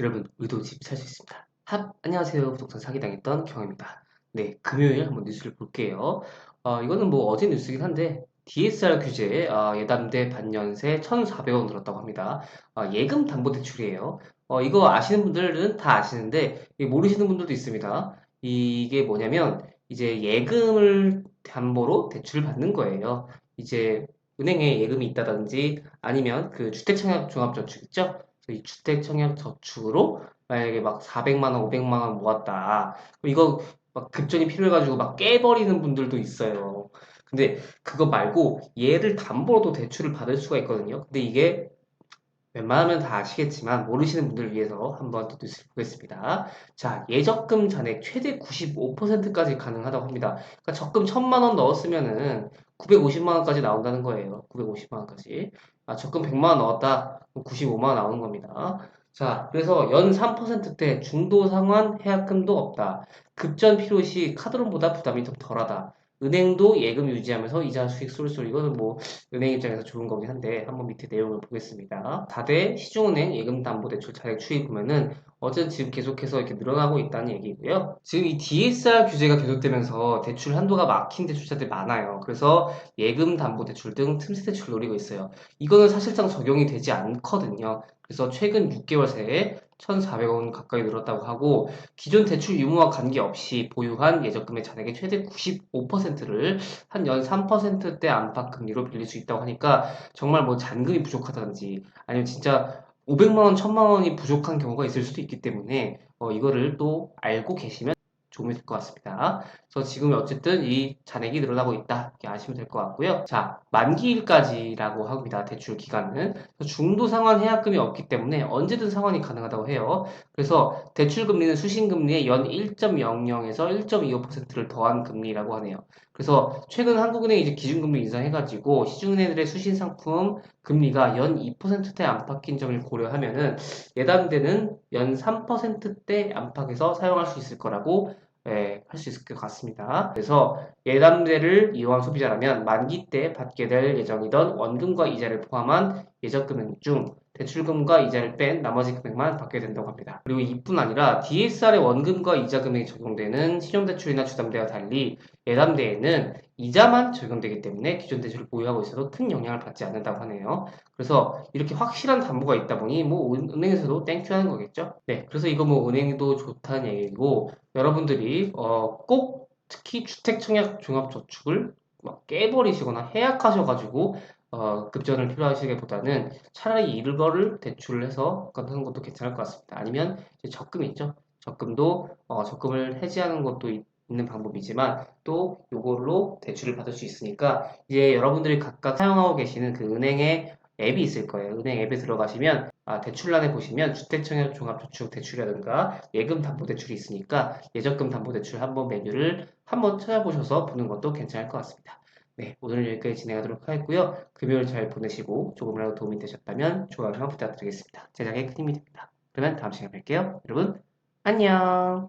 여러분 의도집 살 수 있습니다. 핫! 안녕하세요. 부동산 사기당했던 경험입니다. 네, 금요일 한번 뉴스를 볼게요. 어, 이거는 뭐 어제 뉴스긴 한데 DSR 규제에 아, 예담대 반년세 1,400원 들었다고 합니다. 아, 예금 담보 대출이에요. 어, 이거 아시는 분들은 다 아시는데 모르시는 분들도 있습니다. 이게 뭐냐면 이제 예금을 담보로 대출을 받는 거예요. 이제 은행에 예금이 있다든지 아니면 그 주택청약 종합저축 있죠? 이 주택청약 저축으로 만약에 막 400만 원, 500만 원 모았다. 이거 막 급전이 필요해가지고 막 깨버리는 분들도 있어요. 근데 그거 말고 얘를 담보로도 대출을 받을 수가 있거든요. 근데 이게 웬만하면 다 아시겠지만 모르시는 분들을 위해서 한번 또 뉴스를 보겠습니다. 자, 예적금 잔액 최대 95%까지 가능하다고 합니다. 그러니까 적금 1000만 원 넣었으면은 950만 원까지 나온다는 거예요. 950만 원까지. 아, 적금 100만 원 넣었다. 95만 원 나오는 겁니다. 자, 그래서 연 3%대 중도 상환 해약금도 없다. 급전 필요 시 카드론보다 부담이 좀 덜하다. 은행도 예금 유지하면서 이자 수익 쏠쏠 이거는 뭐 은행 입장에서 좋은 거긴 한데 한번 밑에 내용을 보겠습니다. 4대 시중은행 예금담보대출 차액 추이 보면은 어쨌든 지금 계속해서 이렇게 늘어나고 있다는 얘기고요. 지금 이 DSR 규제가 계속되면서 대출 한도가 막힌 대출자들이 많아요. 그래서 예금 담보 대출 등 틈새 대출 노리고 있어요. 이거는 사실상 적용이 되지 않거든요. 그래서 최근 6개월 새에 1,400원 가까이 늘었다고 하고 기존 대출 유무와 관계없이 보유한 예적금의 잔액의 최대 95%를 한 연 3%대 안팎 금리로 빌릴 수 있다고 하니까 정말 뭐 잔금이 부족하다든지 아니면 진짜 500만 원, 1000만 원이 부족한 경우가 있을 수도 있기 때문에 어, 이거를 또 알고 계시면 도움이 될 것 같습니다. 그래서 지금 어쨌든 이 잔액이 늘어나고 있다. 이렇게 아시면 될 것 같고요. 자, 만기일까지라고 합니다. 대출 기간은. 중도 상환 해약금이 없기 때문에 언제든 상환이 가능하다고 해요. 그래서 대출 금리는 수신 금리의 연 1.00에서 1.25%를 더한 금리라고 하네요. 그래서 최근 한국은행이 이제 기준금리 인상해가지고 시중은행들의 수신 상품 금리가 연 2%대 안팎인 점을 고려하면은 예담대는 연 3%대 안팎에서 사용할 수 있을 거라고 예, 할 수 있을 것 같습니다. 그래서 예담대를 이용한 소비자라면 만기 때 받게 될 예정이던 원금과 이자를 포함한 예적 금액 중 대출금과 이자를 뺀 나머지 금액만 받게 된다고 합니다. 그리고 이뿐 아니라 DSR의 원금과 이자 금액이 적용되는 신용대출이나 주담대와 달리 예담대에는 이자만 적용되기 때문에 기존 대출을 보유하고 있어도 큰 영향을 받지 않는다고 하네요. 그래서 이렇게 확실한 담보가 있다 보니 뭐 은행에서도 땡큐 하는 거겠죠? 네, 그래서 이거 뭐 은행도 좋다는 얘기고 여러분들이 어, 꼭 특히 주택청약 종합저축을 막 깨버리시거나 해약하셔가지고 어, 급전을 필요하시기보다는 차라리 일거를 대출을 해서 하는 것도 괜찮을 것 같습니다. 아니면 적금 있죠? 적금도 어, 적금을 해지하는 것도 있, 는 방법이지만 또 이걸로 대출을 받을 수 있으니까 이제 여러분들이 각각 사용하고 계시는 그 은행의 앱이 있을 거예요. 은행 앱에 들어가시면 아, 대출란에 보시면 주택청약 종합저축 대출이라든가 예금 담보대출이 있으니까 예적금 담보대출 한번 메뉴를 한번 찾아보셔서 보는 것도 괜찮을 것 같습니다. 네, 오늘은 여기까지 진행하도록 하겠고요. 금요일 잘 보내시고 조금이라도 도움이 되셨다면 좋아요 부탁드리겠습니다. 제작에 큰 힘이 됩니다. 그러면 다음 시간에 뵐게요. 여러분 안녕